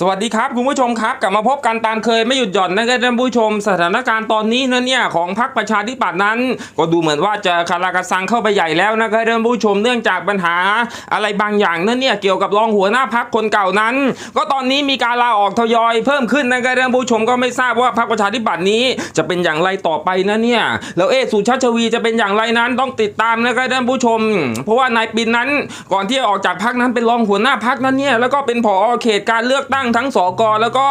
สวัสดีครับคุณผู้ชมครับกลับมาพบกันตามเคยไม่หยุดหย่อนนะครับท่านผู้ชม สถานการณ์ตอนนี้นะเนี่ยของพรรคประชาธิปัตย์นั้น ก็ดูเหมือนว่าจะคารากระซังเข้าไปใหญ่แล้วนะครับท่านผู้ชมเนื่องจากปัญหาอะไรบางอย่างนั่นเนี่ยเกี่ยวกับรองหัวหน้าพรรคคนเก่านั้น ก็ตอนนี้มีการลาออกทยอยเพิ่มขึ้นนะครับท่านผู้ชมก็ไม่ทราบว่าพรรคประชาธิปัตย์นี้ จะเป็นอย่างไรต่อไปนะเนี่ยแล้วเอ๊ะสุชาชวีจะเป็นอย่างไรนั้นต้องติดตามนะครับท่านผู้ชม เพราะว่านายปินนั้น ก่อนที่จะออกจากพรรคนั้นเป็นรองหัวหน้าพรรคนั้นเนี่ยแล้วก็เป็นผอเขตการเลือกตั้งทั้งสกแล้วก็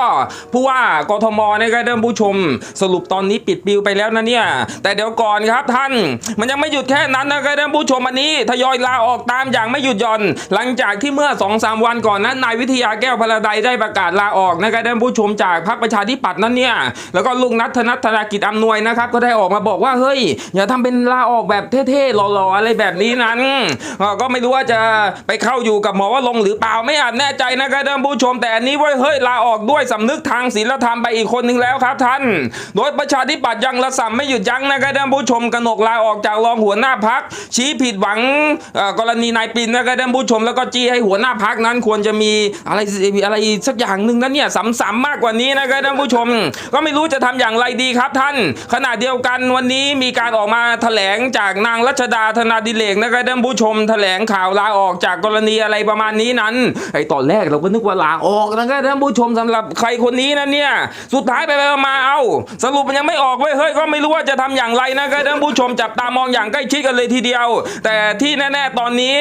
ผู้ว่ากทมนะครับท่านผู้ชม สรุปตอนนี้ปิดปิวไปแล้วนะเนี่ย แต่เดี๋ยวก่อนครับท่าน มันยังไม่หยุดแค่นั้นนะครับท่านผู้ชมอันนี้ทยอยลาออกตามอย่างไม่หยุดหย่อน หลังจากที่เมื่อ2อสวันก่อนนั้นนายวิทยาแก้วพลาไดได้ประกาศลาออกนะครับท่านผู้ชมจากพรรคประชาธิปัตย์นั้นเนี่ยแล้วก็ลุงนัทนัทธนากิจอำนวยนะครับก็ได้ออกมาบอกว่าเฮ้ยอย่าทำเป็นลาออกแบบเท่ๆหล่อๆอะไรแบบนี้นั้น ก็ไม่รู้ว่าจะไปเข้าอยู่กับหมอว่าลงหรือเปล่าไม่อาจแน่ใจนะครับท่านผู้ชมแต่อันนี้ว้ยเฮ้ยลาออกด้วยสำนึกทางศีลธรรมไปอีกคนหนึ่งแล้วครับท่าน โดยประชาธิปัตย์ยังระส่ำไม่หยุดยั้งนะครับท่านผู้ชมกนกลาออกจากรองหัวหน้าพักชี้ผิดหวังกรณีนายปินนะครับท่านผู้ชมแล้วก็จี้ให้หัวหน้าพักนั้นควรจะมีอะไรอะไรสักอย่างหนึ่งนั้นเนี่ยสำๆมากกว่านี้นะครับท่านผู้ชม ก็ไม่รู้จะทำอย่างไรดีครับท่าน ขณะเดียวกันวันนี้มีการออกมาแถลงจากนางรัชดาธนาดิเลกนะครับท่านผู้ชม แถลงข่าวลาออกจากกรณีอะไรประมาณนี้นั้นไอ้ตอนแรกเราก็นึกว่าลาออกนะครับท่านผู้ชมสำหรับใครคนนี้นะเนี่ย สุดท้ายไปไปมาเอา สรุปมันยังไม่ออกเว้ยเฮ้ยก็ไม่รู้ว่าจะทำอย่างไรนะครับท่านผู้ชมจับตามองอย่างใกล้ชิดกันเลยทีเดียว แต่ที่แน่ๆตอนนี้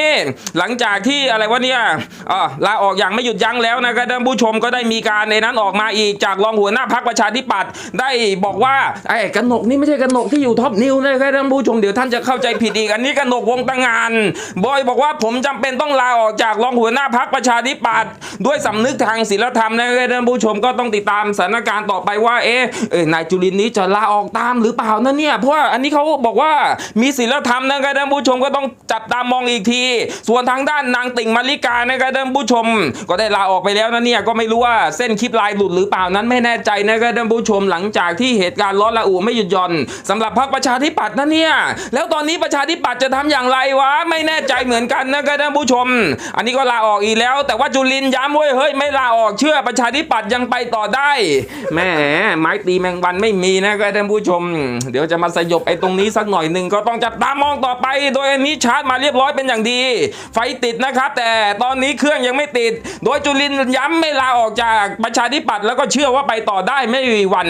หลังจากที่อะไรวะเนี่ยอ่าลาออกอย่างไม่หยุดยั้งแล้วนะครับท่านผู้ชมก็ได้มีการในนั้นออกมาอีกจากรองหัวหน้าพักประชาธิปัตย์ได้บอกว่าไอ้กนกนี่ไม่ใช่กนกที่อยู่ท็อปนิวนะครับท่านผู้ชมเดี๋ยวท่านจะเข้าใจผิดอีกอันนี้กนกวงตังงานบอยบอกว่าผมจำเป็นต้องลาออกจากรองหัวหน้าพักประชาธิปัตย์ด้วยสำนึกทางศีลธรรมนะครับท่านผู้ชมก็ต้องติดตามสถานการณ์ต่อไปว่าเอ๊ะนายจุลินนี้จะลาออกตามหรือเปล่านั่นเนี่ยเพราะว่าอันนี้เขาบอกว่ามีศีลธรรมนะครับท่านผู้ชมก็ต้องจับตามองอีกที ส่วนทางด้านนางติ่งมาริกานะครับท่านผู้ชม ก็ได้ลาออกไปแล้วนะเนี่ยก็ไม่รู้ว่าเส้นคลิปลายหลุดหรือเปล่านั้นไม่แน่ใจนะครับท่านผู้ชมหลังจากที่เหตุการณ์ร้อนระอุไม่หยุดหย่อนสำหรับพรรคประชาธิปัตย์นะเนี่ยแล้วตอนนี้ประชาธิปัตย์จะทำอย่างไรวะไม่แน่ใจเหมือนกันนะครับท่านผู้ชม อันนี้ก็ลาออกอีกแล้ว แต่ว่าจุลินย้ำเว้ยเฮ้ยไม่ลาออกเชื่อประชาธิปัตย์ยังไปต่อได้แหม่ไม้ตีแมงวันไม่มีนะครับท่านผู้ชม เดี๋ยวจะมาสยบไอ้ตรงนี้สักหน่อยหนึ่งก็ต้องจับตามองต่อไป โดยอันนี้ชาร์จมาเรียบร้อยเป็นอย่างดี ไฟติดนะครับ แต่ตอนนี้เครื่องยังไม่ติด โดยจุลินย้ำไม่ลาออกจากประชาธิปัตย์แล้วก็เชื่อว่าไปต่อได้ไม่มีวัน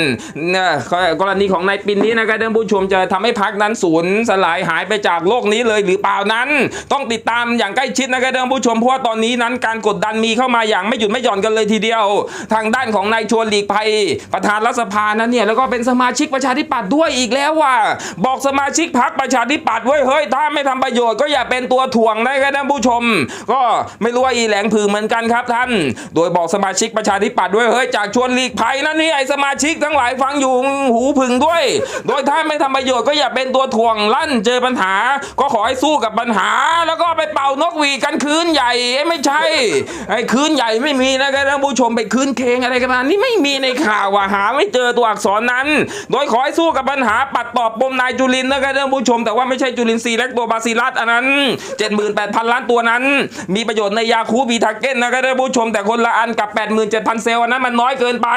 เนี่ยกรณีของนายปินนี้นะครับท่านผู้ชมจะทำให้พักนั้นสูญสลายหายไปจากโลกนี้เลยหรือเปล่านั้น ต้องติดตามอย่างใกล้ชิดนะครับท่านผู้ชมเพราะว่าตอนนี้นั้นการกดดันมีเข้ามาอย่างไม่หยุดไม่หย่อนกันเลยทีเดียว ทางด้านของนายชวนหลีกภัย ประธานรัฐสภานั้นเนี่ยแล้วก็เป็นสมาชิกประชาธิปัตย์ด้วยอีกแล้วว่าบอกสมาชิกพักประชาธิปัตย์เว้ยเฮ้ยถ้าไม่ทำประโยชน์ก็อย่าเป็นตัวถ่วงนะครับท่านผู้ชม ก็ไม่รู้ว่าอีแหลงผือเหมือนกันครับท่าน โดยบอกสมาชิกประชาธิปัตย์ด้วยเฮ้ยจากชวนหลีกภัยนั่นนี่ไอ้สมาชิกทั้งหลายฟังอยู่หูผึ่งด้วย โดยถ้าไม่ทำประโยชน์ก็อย่าเป็นตัวถ่วงลั่นเจอปัญหา ก็ขอให้สู้กับปัญหา แล้วก็ไปเป่านกหวีกันคืนใหญ่เอ้ไม่ใช่ไอ้คืนใหญ่ไม่มีนะครับท่านผู้ชมไปคืนเคงอะไรกันมานี่ไม่มีในข่าวว่าหาไม่เจอตัวอักษรนั้น โดยขอให้สู้กับปัญหาปัดตอบปมนายจุลินนะครับท่านผู้ชม แต่ว่าไม่ใช่จุลินทรีย์และตัวบาซิลัสอันนั้น 78,000 ล้านตัวนั้น มีประโยชน์ในยาคูบีทาเก้นนะครับท่านผู้ชม แต่คนละอันกับ 87,000 เซลล์อันนั้นมันน้อยเกินไป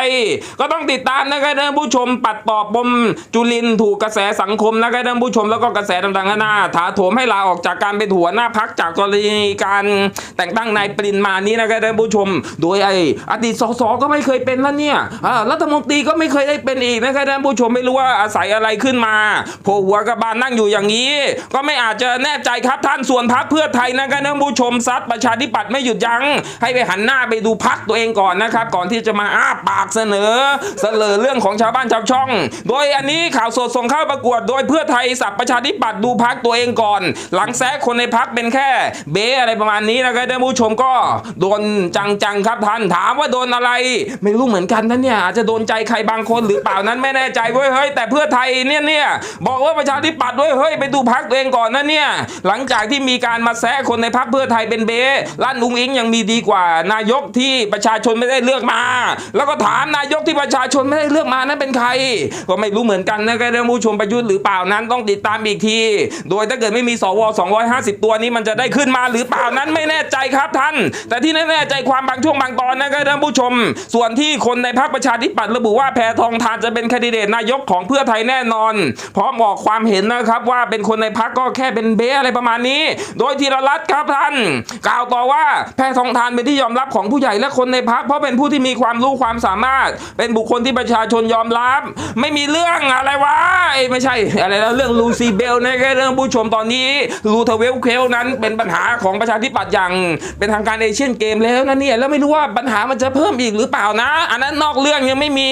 ก็ต้องติดตามนะครับท่านผู้ชม ปัดตอบปมจุลินถูกกระแสสังคมนะครับท่านผู้ชมแล้วก็กระแสต่างๆนานาถาโถมให้ลาออกจากการเป็นหัวหน้าพักจากกรณีการแต่งตั้งนายปรินมานี้นะครับท่านผู้ชม โดยไอ้อดีตสสก็ไม่เคยเป็นแล้วเนี่ยรัฐมนตรีก็ไม่เคยได้เป็นอีกนะครับท่านผู้ชมไม่รู้ว่าอาศัยอะไรขึ้นมาโผล่หัวกระบาลนั่งอยู่อย่างนี้ ก็ไม่อาจจะแน่ใจครับท่านส่วนพักเพื่อไทยนะครับท่านผู้ชมซัดประชาธิปัตย์ไม่หยุดยัง้งให้ไปหันหน้าไปดูพักตัวเองก่อนนะครับ ก่อนที่จะมาอ้าปากเสนอ เสนอเรื่องของชาวบ้านชาวช่อง โดยอันนี้ข่าวสดส่งเข้าประกวด โดยเพื่อไทยสับประชาธิปัตย์ดูพักตัวเองก่อน หลังแซะคนในพักเป็นแค่ เบอะไรประมาณนี้นะครับท่านผู้ชมก็โดนจังๆครับท่านถามว่าโดนอะไร ไม่รู้เหมือนกันนะเนี่ยอาจจะโดนใจใครบางคนหรือเปล่านั้นไม่แน่ใจเว้ยเฮ้ยแต่เพื่อไทยเนี่ยเนี่ยบอกว่าประชาธิปัตย์เว้ยเฮ้ยไปดูพักตัวเองก่อนนะเนี่ยหลังจากที่มีการมาแซะคนในพักเพื่อไทยเป็นเบลั่นอุงอิงยังมีดีกว่า นายกที่ประชาชนไม่ได้เลือกมา แล้วก็ถามนายกที่ประชาชนไม่ได้เลือกมานั้นเป็นใคร ก็ไม่รู้เหมือนกันนะครับท่านผู้ชมประยุทธ์หรือเปล่านั้นต้องติดตามอีกที โดยถ้าเกิดไม่มีสว250 ตัวนี้มันจะได้ขึ้นมาหรือเปล่านั้นไม่แน่ใจครับท่าน แต่ที่แน่ใจความบางช่วงบางตอนนะนะครับท่านผู้ชม ส่วนที่คนในพรรคประชาธิปัตย์ระบุว่าแพทองทานจะเป็นแคนดิเดตนายกของเพื่อไทยแน่นอน พร้อมบอกความเห็นนะครับว่าเป็นคนในพรรคก็แค่เป็นเบ้อะไรประมาณนี้ โดยธีรรัตน์ครับท่าน กล่าวต่อว่าแพทองทานเป็นที่ยอมรับของผู้ใหญ่และคนในพรรคเพราะเป็นผู้ที่มีความรู้ความสามารถ เป็นบุคคลที่ประชาชนยอมรับ ไม่มีเรื่องอะไรวะเอ้ไม่ใช่อะไรแล้วเรื่องลูซีเบลนะครับเรื่องผู้ชมตอนนี้ลูเทเวลเคลนั้นเป็นปัญหาของประชาธิปัตย์อย่าง เป็นทางการเอเชียนเกมแล้วนะเนี่ยแล้วไม่รู้ว่าปัญหามันจะเพิ่มอีกหรือเปล่านะ อันนั้นนอกเรื่องยังไม่มี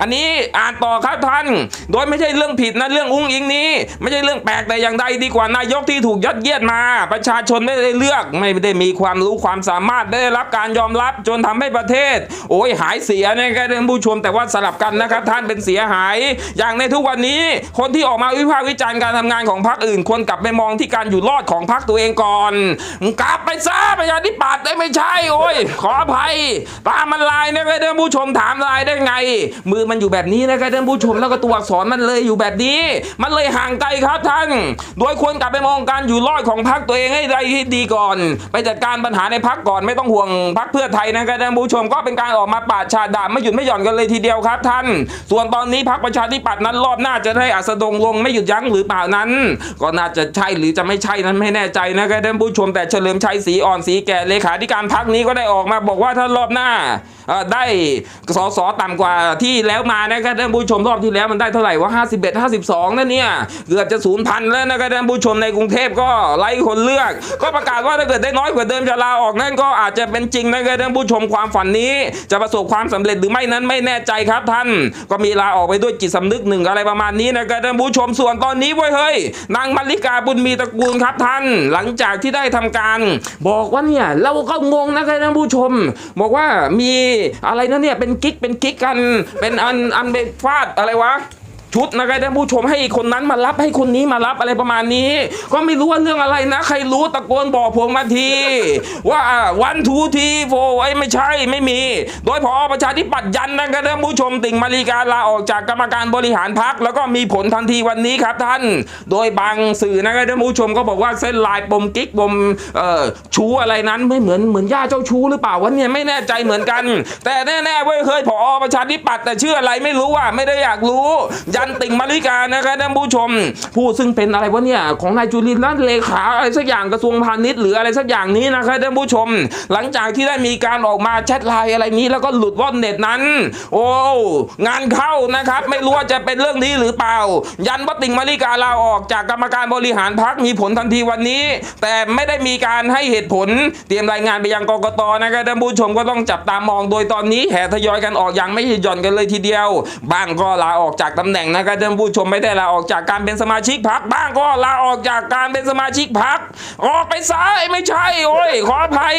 อันนี้อ่านต่อครับท่าน โดยไม่ใช่เรื่องผิดนะเรื่องอุ้งอิงนี้ ไม่ใช่เรื่องแปลกแต่อย่างใดดีกว่านายกที่ถูกยัดเยียดมา ประชาชนไม่ได้เลือก ไม่ได้มีความรู้ความสามารถได้รับการยอมรับจนทำให้ประเทศ โอ้ยหายเสียนะครับท่านผู้ชมแต่ว่าสลับกันนะครับท่านเป็นเสียหาย อย่างในทุกวันนี้ คนที่ออกมาวิพากษ์วิจารณ์การทำงานของพรรคอื่นควรกลับไปมองที่การอยู่รอดของพรรคตัวเองก่อน กลับไปซะประชาธิปัตย์ได้ไม่ใช่โอ้ยขออภัยตามันลายนะครับท่านผู้ชมถามลายได้ไง มือมันอยู่แบบนี้นะครับท่านผู้ชมแล้วก็ตัวอักษรมันเลยอยู่แบบนี้ มันเลยห่างไกลครับท่าน โดยควรกลับไปมองการอยู่รอดของพรรคตัวเองให้ได้ดีก่อน ไปจัดการปัญหาในพรรคก่อนไม่ต้องห่วงพรรคเพื่อไทยนะครับท่านผู้ชมก็เป็นการออกมาปาดชาดด่าไม่หยุดไม่หย่อนกันเลยทีเดียวครับท่าน ส่วนตอนนี้พรรคประชาธิปัตย์นั้นรอบหน้าจะได้อัสดงลงไม่หยุดยั้งหรือเปล่านั้น ก็น่าจะใช่หรือจะไม่ใช่นั้นไม่แน่ใจนะครับท่านผู้ชมแต่เฉลิมชัยศรีอ่อนศรีแก่เลขาธิการพรรคนี้ก็ได้ออกมาบอกว่าถ้ารอบหน้าเอ่อได้สสต่ำกว่าที่แล้วมานะครับท่านผู้ชมรอบที่แล้วมันได้เท่าไหร่ว่า 51 52 นั่นเนี่ยเกือบจะศูนย์พันแล้วนะครับท่านผู้ชมในกรุงเทพก็ไล่คนเลือก ก็ประกาศว่าถ้าเกิดได้น้อยกว่าเดิมจะลาออกนั่นก็อาจจะเป็นจริงนะครับท่านผู้ชมความฝันนี้ จะประสบความสำเร็จหรือไม่นั้นไม่แน่ใจครับท่าน ก็มีลาออกไปด้วยจิตสำนึกหนึ่งอะไรประมาณนี้นะครับท่านผู้ชมส่วนตอนนี้เว้ยเฮ้ยนางมาริกาบุญมีตระกูลครับท่าน หลังจากที่ได้ทำการ บอกว่าเนี่ยเราก็งงนะครับท่านผู้ชม บอกว่าว่ามีอะไรนะเนี่ยเป็นกิ๊กเป็นกิ๊กกัน เป็นอันอันเปฟาดอะไรวะ ชุดนะครับท่านผู้ชมให้คนนั้นมารับให้คนนี้มารับอะไรประมาณนี้ ก็ไม่รู้ว่าเรื่องอะไรนะ ใครรู้ตะโกนบอกผมมาที ว่าวันทูทีโฟไอ้ไม่ใช่ไม่มี โดยพอประชาธิปัตย์ยันนะครับท่านผู้ชมติ่งมารีการลาออกจากกรรมการบริหารพักแล้วก็มีผลทันทีวันนี้ครับท่าน โดยบางสื่อนะครับท่านผู้ชมก็บอกว่าเส้นลายปมกิ๊กปมชูอะไรนั้นไม่เหมือนเหมือนย่าเจ้าชู้หรือเปล่าวะเนี่ยไม่แน่ใจเหมือนกัน แต่แน่ๆเว้ยเคยพอประชาธิปัตย์แต่ชื่ออะไรไม่รู้ว่าไม่ได้อยากรู้ยันติ่งมาริกานะครับท่านผู้ชม ผู้ซึ่งเป็นอะไรวะเนี่ยของนายจุลินทร์นั่นเลขาอะไรสักอย่างกระทรวงพาณิชย์หรืออะไรสักอย่างนี้นะครับท่านผู้ชม หลังจากที่ได้มีการออกมาแชทไลน์อะไรนี้ แล้วก็หลุดว่อนเน็ตนั้น โอ้งานเข้านะครับ ไม่รู้ว่าจะเป็นเรื่องนี้หรือเปล่า ยันว่าติ่งมาริกาลาออกจากกรรมการบริหารพักมีผลทันทีวันนี้ แต่ไม่ได้มีการให้เหตุผลเตรียมรายงานไปยังกกตนะครับท่านผู้ชมก็ต้องจับตามองโดยตอนนี้แห่ทยอยกันออกอย่างไม่หยุดหย่อนกันเลยทีเดียว บ้างก็ลาออกจากตำแหน่งนะครับท่านผู้ชมไม่ได้ลาออกจากการเป็นสมาชิกพักบ้างก็ลาออกจากการเป็นสมาชิกพักออกไปซะไม่ใช่โอ้ยขออภัย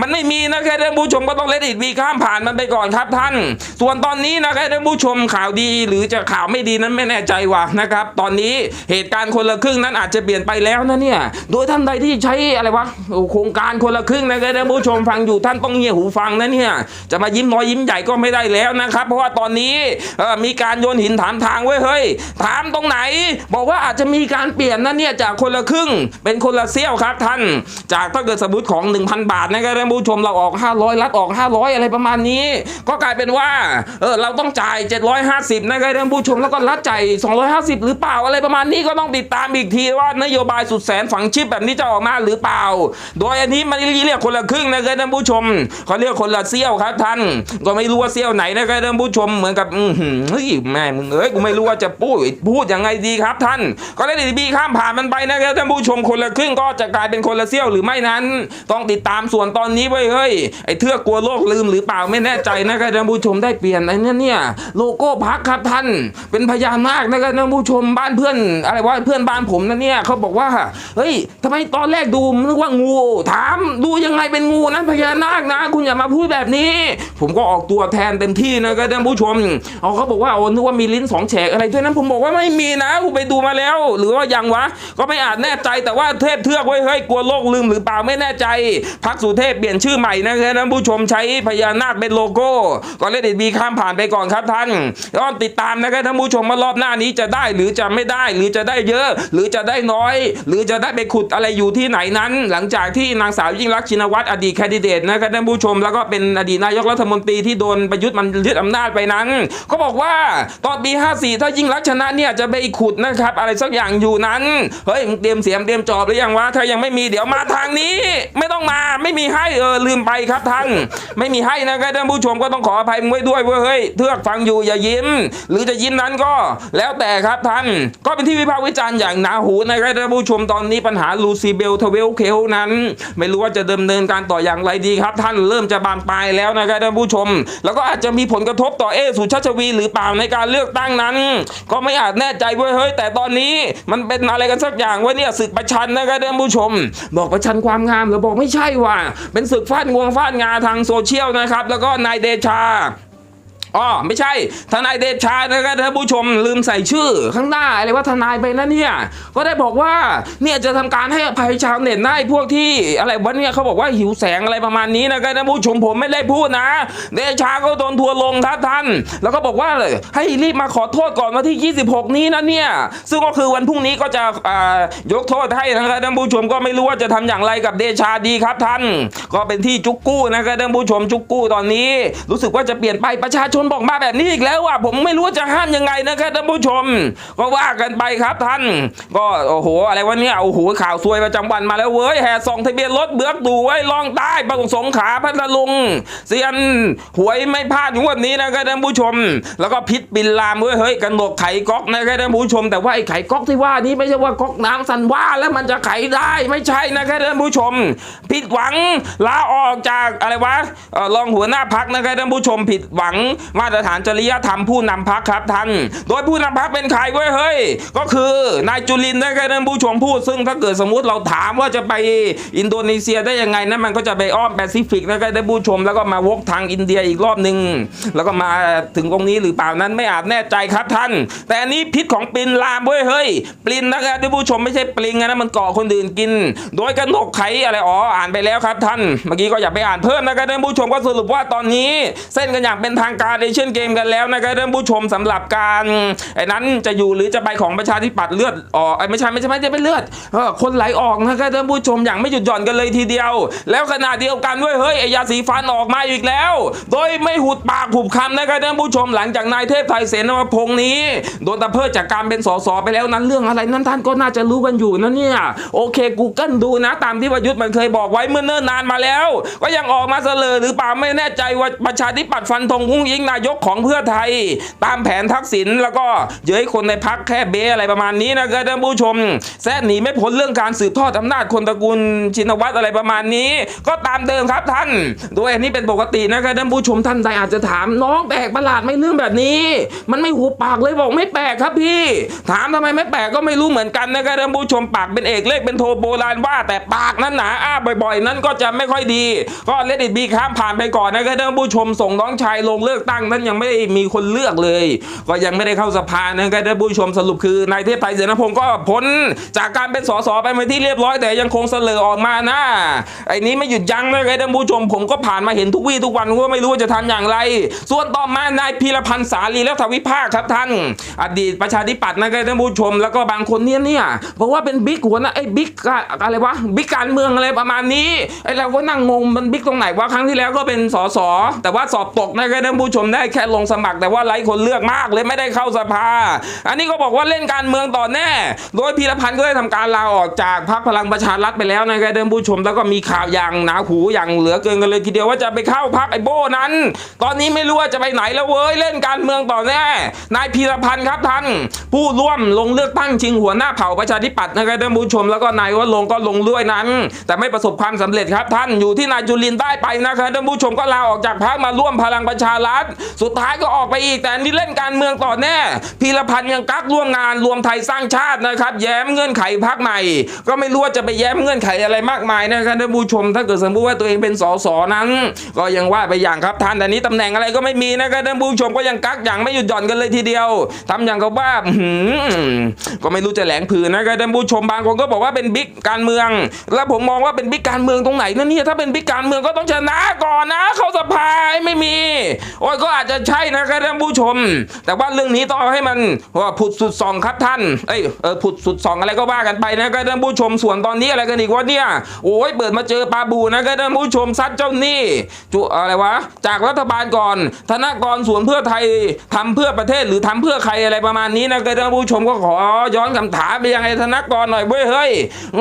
มันไม่มีนะครับท่านผู้ชมก็ต้องเลดอีกวีข้ามผ่านมันไปก่อนครับท่าน ส่วนตอนนี้นะครับท่านผู้ชมข่าวดีหรือจะข่าวไม่ดีนั้นไม่แน่ใจว่ะนะครับ ตอนนี้เหตุการณ์คนละครึ่งนั้นอาจจะเปลี่ยนไปแล้วนะเนี่ยโดยท่านใดที่ใช้อะไรวะโครงการคนละครึ่งนะครับท่านผู้ชมฟังอยู่ท่านต้องเงี่ยหูฟังนะเนี่ยจะมายิ้มน้อยยิ้มใหญ่ก็ไม่ได้แล้วนะครับ เพราะว่าตอนนี้มีการโยนหินถามทางว้ยเฮ้ยถามตรงไหน บอกว่าอาจจะมีการเปลี่ยนนะเนี่ยจากคนละครึ่ง เป็นคนละเซี่ยวครับท่าน จากถ้าเกิดสมมติของ 1,000 บาทนะครับท่านผู้ชมเราออก 500 รัดออก 500 อะไรประมาณนี้ ก็กลายเป็นว่าเออเราต้องจ่าย 750นะครับท่านผู้ชมแล้วก็รัดจ่าย250 หรือเปล่าอะไรประมาณนี้ก็ต้องติดตามอีกทีว่านโยบายสุดแสนฝังชิปแบบนี้จะออกมาหรือเปล่า โดยอันนี้มันเรียกคนละครึ่งนะครับท่านผู้ชมเขาเรียกคนละเซี่ยวครับท่าน ก็ไม่รู้ว่าเซี่ยวไหนนะครับท่านผู้ชมเหมือนกับอือหือเฮ้ยแม่มึงเอ้ยกูไม่รู้ว่าจะพูดพูดยังไงดีครับท่าน ก็เลยดีบีข้ามผ่านมันไปนะครับท่านผู้ชมคนละครึ่งก็จะกลายเป็นคนละเซี่ยวหรือไม่นั้น ต้องติดตามส่วนตอนนี้ไว้เฮ้ยไอ้เทือกกลัวโลกลืมหรือเปล่าไม่แน่ใจนะครับท่านผู้ชมได้เปลี่ยนไอ้นี่เนี่ยโลโก้พักครับท่าน เป็นพญานาคนะครับท่านผู้ชมบ้านเพื่อนอะไรว่าเพื่อนบ้านผมนะเนี่ยเขาบอกว่าเฮ้ยทำไมตอนแรกดูนึกว่างู ถามดูยังไงเป็นงูนั้นพญานาคนะ คุณอย่ามาพูดแบบนี้ ผมก็ออกตัวแทนเต็มที่นะครับท่านผู้ชมเอาเขาบอกว่าโอ้นึกว่ามีลิ้นสองแฉกอะไรด้วยนั้นผมบอกว่าไม่มีนะกูไปดูมาแล้ว หรือว่ายังวะ ก็ไม่อาจแน่ใจแต่ว่าเทพเทือกไว้ยเฮ้ยกลัวโลกลืมหรือเปล่าไม่แน่ใจ พักสุเทพเปลี่ยนชื่อใหม่นะครับท่านผู้ชมใช้พญานาคเป็นโลโก้ ก็เล่นดีข้ามผ่านไปก่อนครับท่านก็ติดตามนะครับท่านผู้ชมว่ารอบหน้านี้จะได้หรือจะไม่ได้หรือจะได้เยอะ หรือจะได้น้อย หรือจะได้ไปขุดอะไรอยู่ที่ไหนนั้น หลังจากที่นางสาวยิ่งรักชินวัตรอดีตแคนดิเดตนะครับท่านผู้ชมแล้วก็เป็นอดีตนายกรัฐมนตรีที่โดนประยุทธ์มันยึดอำนาจไปนั้น ก็บอกว่าตอนปี54ถ้ายิ่งรักชนะเนี่ยจะไปขุดนะครับ อะไรสักอย่างอยู่นั้นเฮ้ยมึงเตรียมเสียมเตรียมจอบหรือยังวะถ้ายังไม่มีเดี๋ยวมาทางนี้ ไม่ต้องมาไม่มีให้เออลืมไปครับท่านไม่มีให้นะครับท่านผู้ชมก็ต้องขออภัยมึงไว้ด้วยเว้ยเฮ้ยเทือกฟังอยู่อย่ายิ้ม หรือจะยิ้มนั้นก็แล้วแต่ครับท่านก็เป็นที่วิพากษ์วิจารณ์อย่างหนาหูนะครับท่านผู้ชมตอนนี้ปัญหาลูซีเบลทเวลเคลนั้น ไม่รู้ว่าจะดำเนินการต่ออย่างไรดีครับ ท่านเริ่มจะบานปลายแล้วนะครับท่านผู้ชม แล้วก็อาจจะมีผลกระทบต่อเอสุชาชวีหรือเปล่าในการเลือกตั้งนั้นก็ไม่อาจแน่ใจเว้ยเฮ้ยแต่ตอนนี้มันเป็นอะไรกันสักอย่างวะเนี่ยศึกประชันนะครับท่านผู้ชม บอกประชันความงามหรือบอกไม่ใช่ว่ะเป็นศึกฟาดงวงฟาดงาทางโซเชียลนะครับ แล้วก็นายเดชา อ๋อไม่ใช่ ทนายเดชานะครับท่านผู้ชมลืมใส่ชื่อ ข้างหน้าอะไรว่าทนายไปนะเนี่ย ก็ได้บอกว่าเนี่ยจะทำการให้อภัยชาวเน็ตได้พวกที่อะไรวะเนี่ยเขาบอกว่าหิวแสงอะไรประมาณนี้นะครับท่านผู้ชมผมไม่ได้พูดนะ เดชาก็โดนทัวร์ลงครับท่าน แล้วก็บอกว่าเลยให้รีบมาขอโทษก่อนวันที่ 26 นี้นะเนี่ย ซึ่งก็คือวันพรุ่งนี้ก็จะยกโทษให้นะครับท่านผู้ชมก็ไม่รู้ว่าจะทำอย่างไรกับเดชาดีครับท่าน ก็เป็นที่จุกกู้นะครับท่านผู้ชมจุกกู้ตอนนี้ รู้สึกว่าจะเปลี่ยนไปประชาชนนบอกมาแบบนี้อีกแล้วว่าผมไม่รู้จะห้ามยังไงนะครับท่านผู้ชม ก็ว่ากันไปครับท่าน ก็โอ้โหอะไรวะเนี่ยโอ้โหข่าวซวยประจำวันมาแล้วเว้ยแห่ส่องทะเบียนรถเบือกดูไว้ล่องใต้บางสงขาพัทลุงเซียนหวยไม่พลาดงวดนี้นะครับท่านผู้ชม แล้วก็พิษบินลามเว้ยเฮ้ยกันหนกไข่ก๊อกนะครับท่านผู้ชม แต่ว่าไอ้ไข่ก๊อกที่ว่านี้ไม่ใช่ว่าก๊อกน้ำสันว่าแล้วมันจะไขได้ไม่ใช่นะครับท่านผู้ชม ผิดหวังลาออกจากอะไรวะเอ่อรองหัวหน้าพักนะครับท่านผู้ชมผิดหวังมาตรฐานจริยธรรมผู้นำพักครับท่าน โดยผู้นำพักเป็นใครเว้ยเฮ้ย ก็คือนายจุลินทร์นะครับท่านผู้ชมพูด ซึ่งถ้าเกิดสมมุติเราถามว่าจะไปอินโดนีเซียได้ยังไงนะมันก็จะไปอ้อมแปซิฟิกนะครับท่านผู้ชม แล้วก็มาวกทางอินเดียอีกรอบหนึ่งแล้วก็มาถึงตรงนี้หรือเปล่านั้นไม่อาจแน่ใจครับท่าน แต่อันนี้พิษของปลินลามเว้ยเฮ้ยปลินนะครับท่านผู้ชมไม่ใช่ปลิงนะมันเกาะคนอื่นกิน โดยกระหนกไขอะไรอ๋ออ่านไปแล้วครับท่าน เมื่อกี้ก็อย่าไปอ่านเพิ่มนะครับท่านผู้ชมก็สรุปว่าตอนนี้ เส้นกันอย่างเป็นทางการเอเชียนเกมกันแล้วนะครับท่านผู้ชมสำหรับการไอ้นั้นจะอยู่หรือจะไปของประชาธิปัตย์เลือดออกไอ้ไม่ใช่ไม่ใช่ไม่ใช่เป็นเลือดเออคนไหลออกนะครับท่านผู้ชมอย่างไม่หยุดหย่อนกันเลยทีเดียว แล้วขณะเดียวกันเว้ยเฮ้ยไอ้ยาสีฟันออกมาอีกแล้ว โดยไม่หุดปากหุบคำนะครับท่านผู้ชมหลังจากนายเทพไทยเสนพงศ์นี้โดนตะเพิดจากการเป็นสสไปแล้วนั้นเรื่องอะไรนั้นท่านก็น่าจะรู้กันอยู่นะเนี่ยโอเค Google ดูนะตามที่ประยุทธ์มันเคยบอกไว้เมื่อเนิ่นนานมาแล้ว ก็ยังออกมาเสลอหรือเปล่าไม่แน่ใจว่าประชาธิปัตย์ฟันธงพุ่งยิงนายกของเพื่อไทย ตามแผนทักษิณแล้วก็เย้ยคนในพักแค่เบอะไรประมาณนี้นะครับท่านผู้ชม แซะหนีไม่พ้นเรื่องการสืบทอดอำนาจคนตระกูลชินวัตรอะไรประมาณนี้ ก็ตามเดิมครับท่าน โดยอันนี้เป็นปกตินะครับท่านผู้ชมท่านใดอาจจะถามน้องแปลกประหลาดไม่เรื่องแบบนี้ มันไม่หูปากเลยบอกไม่แปลกครับพี่ ถามทำไมไม่แปลกก็ไม่รู้เหมือนกันนะครับท่านผู้ชมปากเป็นเอกเลขเป็นโทโบราณว่า แต่ปากนั้นหนาอ้าบ่อยๆ นั้นก็จะไม่ค่อยดี ก็เลดิบีข้ามผ่านไปก่อนนะครับท่านผู้ชมส่งน้องชายลงเลือกตั้งนั้นยังไม่มีคนเลือกเลย ก็ยังไม่ได้เข้าสภานะครับท่านผู้ชมสรุปคือนายเทพไทยเสนพงศ์ก็พ้นจากการเป็นสสไปเป็นที่เรียบร้อยแต่ยังคงเสลอออกมานะไอ้นี้ไม่หยุดยั้งนะครับท่านผู้ชมผมก็ผ่านมาเห็นทุกวี่ทุกวันก็ไม่รู้ว่าจะทำอย่างไร ส่วนต่อมานายพีรพันธ์สาลีและทวิภาคครับท่าน อดีตประชาธิปัตย์นะครับท่านผู้ชม แล้วก็บางคนเนี่ยเนี่ยบอกว่าเป็นบิ๊กหัวนะไอ้บิ๊กอะไรวะบิ๊กการเมืองอะไรประมาณนี้ไอ้เราก็นั่งงงมันบิ๊กตรงไหนวะครั้งที่แล้วก็เป็นสสแต่ว่าสอบตกนะครับท่านผู้ชมได้แค่ลงสมัคร แต่ว่าไร้คนเลือกมากเลยไม่ได้เข้าสภา อันนี้ก็บอกว่าเล่นการเมืองต่อแน่ โดยพีรพันธ์ก็ได้ทำการลาออกจากพรรคพลังประชารัฐไปแล้วนะครับท่านผู้ชมแล้วก็มีข่าวอย่างหนาหูอย่างเหลือเกินกันเลยทีเดียวว่าจะไปเข้าพรรคไอ้โบ้นั้น ตอนนี้ไม่รู้ว่าจะไปไหนแล้วเว้ยเล่นการเมืองต่อแน่ นายพีรพันธ์ครับท่าน ผู้ร่วมลงเลือกตั้งชิงหัวหน้าเผ่าประชาธิปัตย์นะครับท่านผู้ชมแล้วก็นายว่าลงก็ลงด้วยนั้น แต่ไม่ประสบความสำเร็จครับท่านอยู่ที่นายจุลินได้ไปนะครับท่านผู้ชมก็ลาออกจากพรรคมาร่วมพลังประชารัฐสุดท้ายก็ออกไปอีก แต่นี่เล่นการเมืองต่อแน่พีรพันธ์ยังกักร่วมงานรวมไทยสร้างชาตินะครับ แย้มเงื่อนไขพักใหม่ ก็ไม่รู้ว่าจะไปแย้มเงื่อนไขอะไรมากมายนะครับท่านผู้ชม ถ้าเกิดสมมติว่าตัวเองเป็นสสนั้น ก็ยังว่าไปอย่างครับท่านแต่นี้ตำแหน่งอะไรก็ไม่มีนะครับท่านผู้ชมก็ยังกักอย่างไม่หยุดหย่อนกันเลยทีเดียวทำอย่างกับว่าหือก็ไม่รู้จะแหลงผืนนะครับท่านผู้ชมบางคนก็บอกว่าเป็นบิ๊กการเมือง แล้วผมมองว่าเป็นบิ๊กการเมืองตรงไหนนะเนี่ยถ้าเป็นบิ๊กการเมืองก็ต้องชนะก่อนนะ เข้าสภาไม่มีโอ้ยก็อาจจะใช่นะครับท่านผู้ชม แต่ว่าเรื่องนี้ต้องเอาให้มันว่าผุดสุดสองครับท่านเอ้ยเออผุดสุดสองอะไรก็ว่ากันไปนะครับท่านผู้ชมส่วนตอนนี้อะไรกันอีกวะเนี่ยโอ้ยเปิดมาเจอปลาบูนะครับท่านผู้ชมซัดเจ้าหนี้จุอะไรวะจากรัฐบาลก่อน ธนากรสวนเพื่อไทยทำเพื่อประเทศหรือทำเพื่อใครอะไรประมาณนี้นะครับท่านผู้ชมก็ขอย้อนคำถามไปยังไงธนากรหน่อยเว้ยเฮ้ย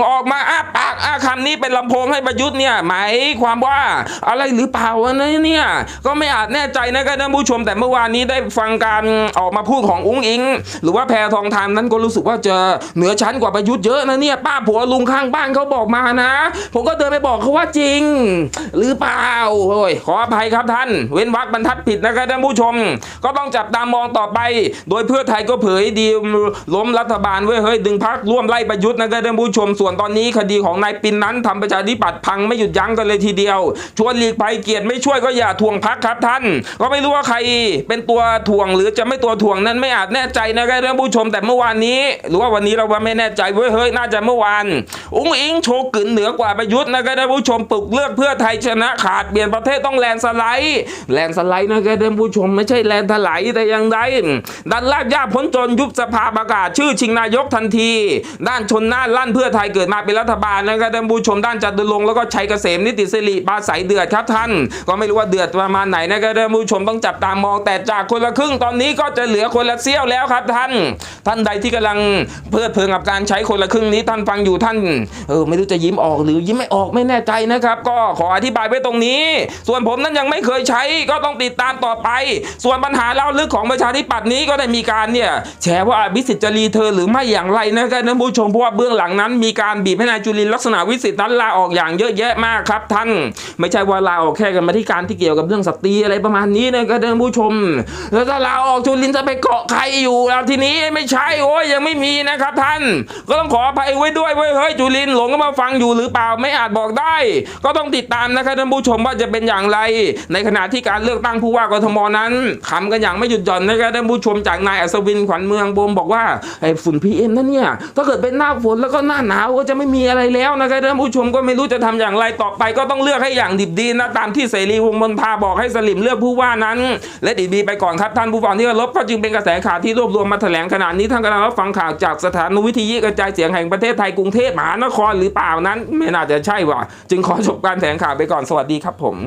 ออกมาอ้าปากอ้าคำนี้เป็นลำโพงให้ประยุทธ์เนี่ยหมายความว่าอะไรหรือเปล่าวะเนี่ยก็ไม่อาจแน่ใจนะครับท่านผู้ชมแต่เมื่อวานนี้ได้ฟังการออกมาพูดของอุ้งอิง หรือว่าแพทองทานนั้นก็รู้สึกว่าจะเหนือชั้นกว่าประยุทธ์เยอะนะเนี่ยป้าผัวลุงข้างบ้านเขาบอกมานะ ผมก็เดินไปบอกเขาว่าจริง หรือเปล่าโอ้ยขออภัยครับท่าน เว้นวรรคบรรทัดผิดนะครับท่านผู้ชม ก็ต้องจับตามองต่อไป โดยเพื่อไทยก็เผยดีล้มรัฐบาลเว้ยเฮ้ยดึงพักร่วมไล่ประยุทธ์นะครับท่านผู้ชม ส่วนตอนนี้คดีของนายปินนั้นทำประชาธิปัตย์พังไม่หยุดยั้งกันเลยทีเดียว ชวนหลีกภัยเกียรติไม่ช่วยก็อย่าทวงพักครับท่าน ก็ไม่ไม่รู้ว่าใครเป็นตัวทวงหรือจะไม่ตัวทวงนั้นไม่อาจแน่ใจนะครับท่านผู้ชมแต่เมื่อวานนี้ หรือว่าวันนี้เราว่าไม่แน่ใจเว้ยเฮ้ยน่าจะเมื่อวานอุ้งอิงโชว์กึ่นเหนือกว่าประยุทธ์นะครับท่านผู้ชมปลุกเลือกเพื่อไทยชนะขาดเปลี่ยนประเทศต้องแลนสไลด์แลนสไลด์นะครับท่านผู้ชมไม่ใช่แลนถลายแต่อยังใดดันลากยาพ้นจนยุบสภาประกาศชื่อชิงนายกทันที ด้านชนหน้าลั่นเพื่อไทยเกิดมาเป็นรัฐบาลนะครับท่านผู้ชมด้านจัตุรงแล้วก็ชัยเกษมนิติสิริปาศัยเดือดครับท่าน ก็ไม่รู้ว่าเดือดประมาณไหนนะครับท่านผู้ชมต้องจับตามองแต่จากคนละครึ่งตอนนี้ก็จะเหลือคนละเสี้ยวแล้วครับท่าน ท่านใดที่กำลังเพลิดเพลินกับการใช้คนละครึ่งนี้ท่านฟังอยู่ท่านเออไม่รู้จะยิ้มออกหรือยิ้มไม่ออกไม่แน่ใจนะครับ ก็ขออธิบายไว้ตรงนี้ ส่วนผมนั้นยังไม่เคยใช้ก็ต้องติดตามต่อไป ส่วนปัญหาเล่าลึกของประชาธิปัตย์นี้ก็ได้มีการเนี่ยแฉว่าอภิสิทธิ์จะรีเทิร์นหรือไม่อย่างไรนะครับท่านผู้ชมเพราะว่าเบื้องหลังนั้น มีการบีบให้นายจุลินลักษณะวิสิทธิ์นั้นลาออกอย่างเยอะแยะมากครับท่าน ไม่ใช่ว่าลาออกแค่กันมาที่การที่เกี่ยวกับเรื่องสตรีอะไรประมาณนี้นะครับท่านผู้ชม แล้วถ้าลาออกจุลินจะไปเกาะใครอยู่แล้วทีนี้ไม่ใช่โอ้ยยังไม่มีนะครับท่าน ก็ต้องขออภัยไว้ด้วยเว้ยเฮ้ยจุลินหลงก็มาฟังอยู่หรือเปล่าไม่อาจบอกได้ ก็ต้องติดตามนะครับท่านผู้ชมว่าจะเป็นอย่างไร ในขณะที่การเลือกตั้งผู้ว่ากทมนั้นขำกันอย่างไม่หยุดหย่อนนะครับท่านผู้ชมจากนายอัศวินขวัญเมืองบมบอกว่าไอ้ฝุ่นพีเอ็มนั่นเนี่ยถ้าเกิดเป็นหน้าฝนแล้วก็หน้าหนาวก็จะไม่มีอะไรแล้วนะครับท่านผู้ชมก็ไม่รู้จะทำอย่างไรต่อไป ก็ต้องเลือกให้อย่างดิบดีนะตามที่เสรีวงมนทาบอกให้สลิมเลือกผู้ว่านั้น และดีบดีไปก่อนครับท่านผู้ฟังที่เคารพก็จึงเป็นกระแสข่าวที่รวบรวมมาแถลงขนาดนี้ท่านกำลังรับฟังข่าวจากสถานวิทยุกระจายเสียงแห่งประเทศไทยกรุงเทพมหานครหรือเปล่านั้น ไม่น่าจะใช่ว่ะจึงขอจบการแถลงข่าวไปก่อนสวัสดีครับผม